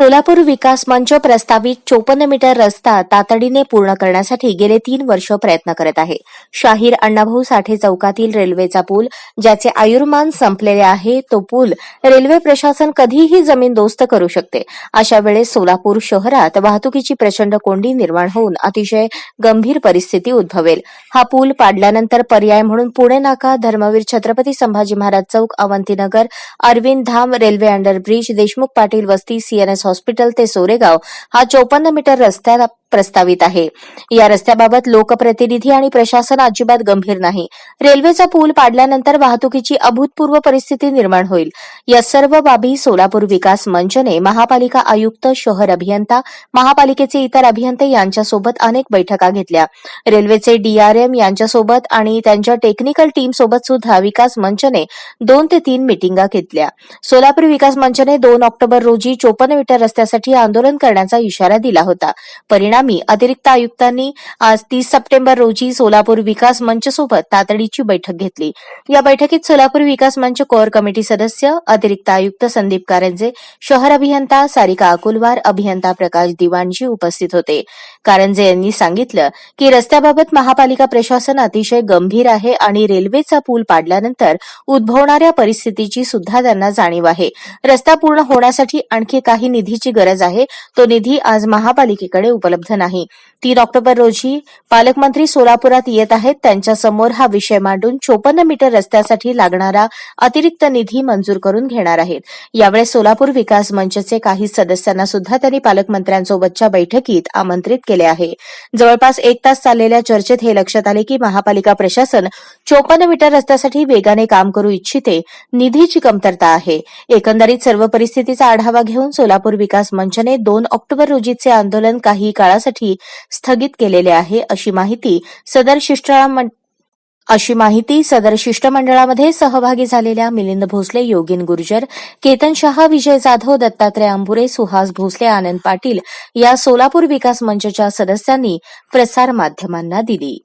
सोलापूर विकास मंच प्रस्तावित चोपन्न मीटर रस्ता तातडीने पूर्ण करण्यासाठी गेले तीन वर्ष प्रयत्न करत आहे. शाहीर अण्णाभाऊ साठे चौकातील रेल्वेचा पूल ज्याचे आयुर्मान संपलेले आहे तो पूल रेल्वे प्रशासन कधीही जमीन दोस्त करू शकते. अशा वेळेस सोलापूर शहरात वाहतुकीची प्रचंड कोंडी निर्माण होऊन अतिशय गंभीर परिस्थिती उद्भवेल. हा पूल पाडल्यानंतर पर्याय म्हणून पुणे नाका धर्मवीर छत्रपती संभाजी महाराज चौक Avantinagar Arvind Dham railway under bridge Deshmukh Patil वस्ती सीएनएस हॉस्पिटल ते सोरेगाव हा चोपन्न मीटर रस्त्याला प्रस्तावित आहे. या रस्त्याबाबत लोकप्रतिनिधी आणि प्रशासन अजिबात गंभीर नाही. रेल्वेचा पूल पाडल्यानंतर वाहतुकीची अभूतपूर्व परिस्थिती निर्माण होईल. या सर्व बाबी सोलापूर विकास मंचने महापालिका आयुक्त शहर अभियंता महापालिकेचे इतर अभियंते यांच्यासोबत अनेक बैठका घेतल्या. रेल्वेचे डीआरएम यांच्यासोबत आणि त्यांच्या टेक्निकल टीम सोबत सुद्धा विकास मंचने दोन ते तीन मिटिंगा घेतल्या. सोलापूर विकास मंचने दोन ऑक्टोबर रोजी चोपन्न मीटर रस्त्यासाठी आंदोलन करण्याचा इशारा दिला होता. परिणाम अतिरिक्त आयुक्तांनी आज तीस सप्टेंबर रोजी सोलापूर विकास मंच सोबत तातडीची बैठक घेतली. या बैठकीत सोलापूर विकास मंच कोअर कमिटी सदस्य अतिरिक्त आयुक्त संदीप कारंजे शहर अभियंता सारिका अकुलवार अभियंता प्रकाश दिवाणजी उपस्थित होते. कारंजे यांनी सांगितलं की रस्त्याबाबत महापालिका प्रशासन अतिशय गंभीर आहे आणि रेल्वेचा पूल पाडल्यानंतर उद्भवणाऱ्या परिस्थितीची सुद्धा त्यांना जाणीव आहे. रस्ता पूर्ण होण्यासाठी आणखी काही निधीची गरज आहे. तो निधी आज महापालिकेकडे उपलब्ध नाही. तीन ऑक्टोबर रोजी पालकमंत्री सोलापुरात येत आहेत. त्यांच्यासमोर हा विषय मांडून चोपन्न मीटर रस्त्यासाठी लागणारा अतिरिक्त निधी मंजूर करून घेणार आहेत. यावेळेस सोलापूर विकास मंचचे काही सदस्यांना सुद्धा त्यांनी पालकमंत्र्यांसोबतच्या बैठकीत आमंत्रित केले आहे. जवळपास एक तास चाललेल्या चर्चेत हे लक्षात आले की महापालिका प्रशासन चोपन्न मीटर रस्त्यासाठी वेगाने काम करू इच्छिते निधीची कमतरता आहे. एकंदरीत सर्व परिस्थितीचा आढावा घेऊन सोलापूर विकास मंचने दोन ऑक्टोबर रोजीचे आंदोलन काही काळासाठी स्थगित केलेले आहे अशी माहिती सदर शिष्टमं- अशी माहिती सदर शिष्टमंडळामध्ये सहभागी झालेल्या मिलिंद भोसले योगिन गुर्जर केतन शहा विजय जाधव दत्तात्रय अंबुरे सुहास भोसले आनंद पाटील या सोलापूर विकास मंचच्या सदस्यांनी प्रसार माध्यमांना दिली.